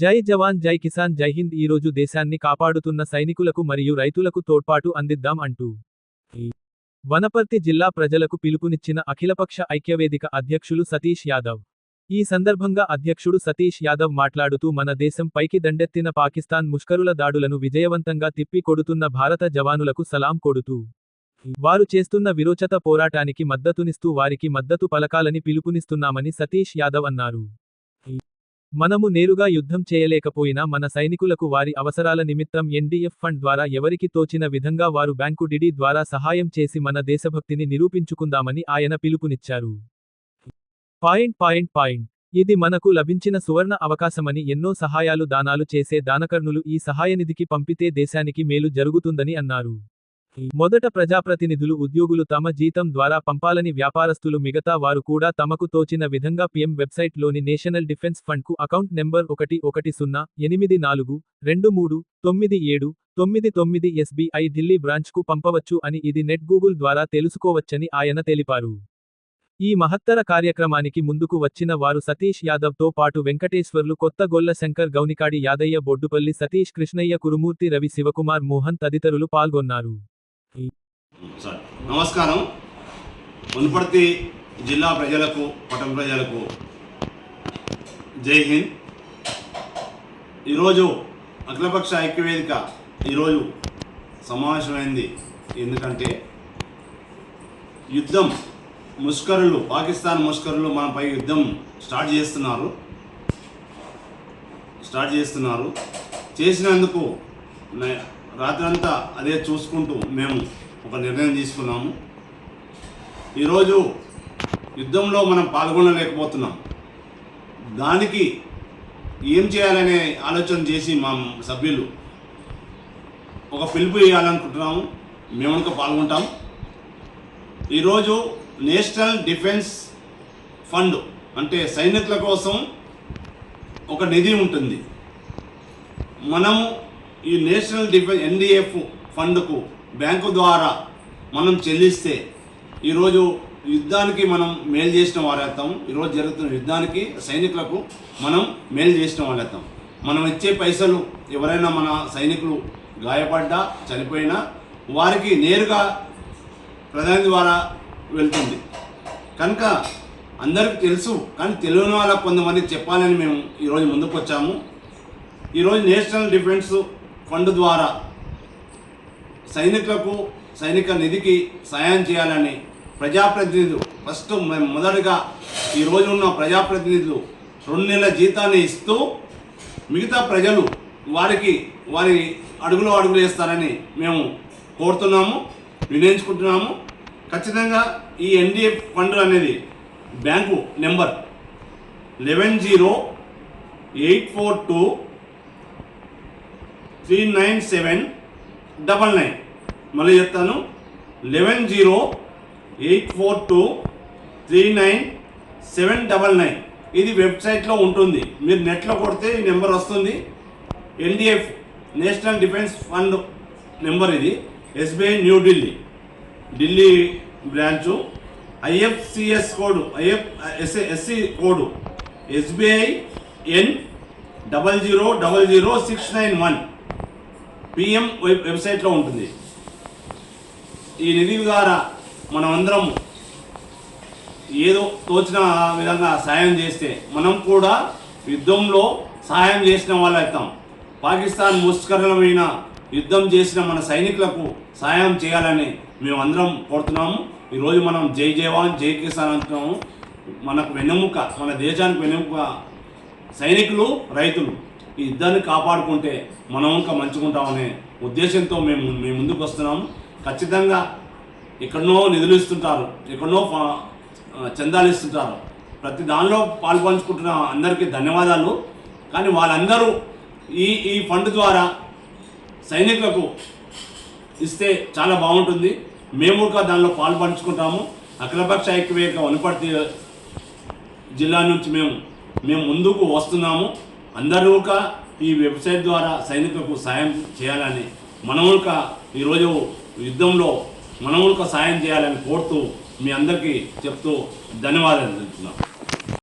జై జవాన్ జై కిసాన్ జై హింద్ ఈ రోజు దేశాన్ని కాపాడుతున్న సైనికులకు మరియు రైతులకు తోడ్పాటు అందిద్దాం అంటూ వనపర్తి జిల్లా ప్రజలకు పిలుపునిచ్చిన అఖిలపక్ష ఐక్యవేదిక అధ్యక్షులు సతీష్ యాదవ్. ఈ సందర్భంగా అధ్యక్షుడు సతీష్ యాదవ్ మాట్లాడుతూ మన దేశం పైకి దండెత్తిన పాకిస్తాన్ ముష్కరుల దాడులను విజయవంతంగా తిప్పి కొడుతున్న భారత జవానులకు సలాం కొడుతూ వారు చేస్తున్న విరోచత పోరాటానికి మద్దతునిస్తూ వారికి మద్దతు పలకాలని పిలుపునిస్తున్నామని సతీష్ యాదవ్ అన్నారు. మనము నేరుగా యుద్ధం చేయలేకపోయినా మన సైనికులకు వారి అవసరాల నిమిత్తం ఎన్డీఎఫ్ ఫండ్ ద్వారా ఎవరికి తోచిన విధంగా వారు బ్యాంకు డిడి ద్వారా సహాయం చేసి మన దేశభక్తిని నిరూపించుకుందామని ఆయన పిలుపునిచ్చారు. Point point point. ఇది మనకు లభించిన సువర్ణ అవకాశమని ఎన్నో సహాయాలు దానాలు చేసే దానకర్ణులు ఈ సహాయనిధికి పంపితే దేశానికి మేలు జరుగుతుందని అన్నారు. మొదట ప్రజాప్రతినిధులు ఉద్యోగులు తమ జీతం ద్వారా పంపాలని వ్యాపారస్తులు మిగతా వారు కూడా తమకు తోచిన విధంగా పిఎం వెబ్సైట్లోని నేషనల్ డిఫెన్స్ ఫండ్కు అకౌంట్ నెంబర్ ఒకటి ఒకటి సున్నా ఎనిమిది నాలుగు రెండు మూడు తొమ్మిది ఏడు తొమ్మిది తొమ్మిది ఎస్బీఐ ఢిల్లీ బ్రాంచ్కు పంపవచ్చు అని ఇది నెట్ గూగుల్ ద్వారా తెలుసుకోవచ్చని ఆయన తెలిపారు. ఈ మహత్తర కార్యక్రమానికి ముందుకు వచ్చిన వారు సతీష్ యాదవ్తో పాటు వెంకటేశ్వర్లు కొత్తగొల్ల శంకర్ గౌనికాడి యాదయ్య బొడ్డుపల్లి సతీష్ కృష్ణయ్య కురుమూర్తి రవి శివకుమార్ మోహన్ తదితరులు పాల్గొన్నారు. నమస్కారం. మునుపర్తి జిల్లా ప్రజలకు పట్టణ ప్రజలకు జై హింద్. ఈరోజు అఖిలపక్ష ఐక్యవేదిక ఈరోజు సమావేశమైంది. ఎందుకంటే యుద్ధం ముష్కరులు పాకిస్తాన్ ముష్కరులు మనపై యుద్ధం స్టార్ట్ చేస్తున్నారు. స్టార్ట్ చేస్తున్నారు. చేసినందుకు రాత్రంతా అదే చూసుకుంటూ మేము ఒక నిర్ణయం తీసుకున్నాము. ఈరోజు యుద్ధంలో మనం పాల్గొనలేకపోతున్నాం. దానికి ఏం చేయాలనే ఆలోచన చేసి మా సభ్యులు ఒక పిలుపు ఇవ్వాలనుకుంటున్నాము మేము కనుక పాల్గొంటాం. ఈరోజు నేషనల్ డిఫెన్స్ ఫండ్ అంటే సైనికుల కోసం ఒక నిధి ఉంటుంది. మనము ఈ నేషనల్ డిఫెన్స్ ఎన్డిఎఫ్ ఫండ్కు బ్యాంకు ద్వారా మనం చెల్లిస్తే ఈరోజు యుద్ధానికి మనం మేలు చేసిన వారేస్తాం ఈరోజు జరుగుతున్న యుద్ధానికి సైనికులకు మనం మేలు చేసిన వాళ్ళేస్తాం మనం ఇచ్చే పైసలు ఎవరైనా మన సైనికులు గాయపడ్డా చనిపోయినా వారికి నేరుగా ప్రధాని ద్వారా వెళ్తుంది. కనుక అందరికీ తెలుసు కానీ తెలియని వాళ్ళకు కొంతమంది చెప్పాలని మేము ఈరోజు ముందుకు వచ్చాము ఈరోజు నేషనల్ డిఫెన్స్ ఫండ్ ద్వారా సైనికులకు సైనిక నిధికి సాయం చేయాలని ప్రజాప్రతినిధులు ఫస్ట్ మేము మొదటగా ఈరోజు ఉన్న ప్రజాప్రతినిధులు రెండు నెలల జీతాన్ని ఇస్తూ మిగతా ప్రజలు వారికి వారి అడుగులో అడుగులు వేస్తారని మేము కోరుతున్నాము వినియోగించుకుంటున్నాము ఖచ్చితంగా ఈ ఎన్డిఎఫ్ ఫండ్ అనేది bank number eleven zero eight four two three nine seven double nine. మళ్ళీ చెప్తాను. Eleven zero eight four two three nine seven double nine. ఇది వెబ్సైట్లో ఉంటుంది. మీరు నెట్లో కొడితే ఈ నెంబర్ వస్తుంది. NDF national defence fund number ఇది. SBI New Delhi Delhi. Branch. IFCS code IF S SC code. SBI N double zero double zero six nine one. PM web వెబ్సైట్లో ఉంటుంది. ఈ నిధి ద్వారా మనం అందరం ఏదో తోచిన విధంగా సాయం చేస్తే మనం కూడా యుద్ధంలో సహాయం చేసిన వాళ్ళు అవుతాం. పాకిస్తాన్ ముష్కరమైన యుద్ధం చేసిన మన సైనికులకు సహాయం చేయాలని మేము అందరం కోరుతున్నాము. ఈరోజు మనం జై జవాన్ జై కిసాన్ అంటున్నాము. మనకు వెన్నెముక మన దేశానికి వెన్నెముక సైనికులు రైతులు. ఈ ఇద్దరిని కాపాడుకుంటే మనం ఇంకా మంచుకుంటామనే ఉద్దేశంతో మేము మీ ముందుకు వస్తున్నాము ఖచ్చితంగా ఎక్కడనో నిధులు ఇస్తుంటారు. ఎక్కడనో ప- చందాలు ఇస్తుంటారు. ప్రతి దానిలో పాల్పంచుకుంటున్న అందరికీ ధన్యవాదాలు. కానీ వాళ్ళందరూ ఈ ఈ ఫండ్ ద్వారా సైనికులకు ఇస్తే చాలా బాగుంటుంది. మేము కూడా దానిలో పాల్పంచుకుంటాము. అఖిలపక్ష ఐక్యవేదిక వనపర్తి జిల్లా నుంచి మేము మేము ముందుకు వస్తున్నాము. అందరూ ఒక ఈ వెబ్సైట్ ద్వారా సైనికులకు సాయం చేయాలని మనముక ఈరోజు యుద్ధంలో మనముక సాయం చేయాలని కోరుతూ మీ అందరికీ చెప్తూ ధన్యవాదాలు తెలుపుతున్నాను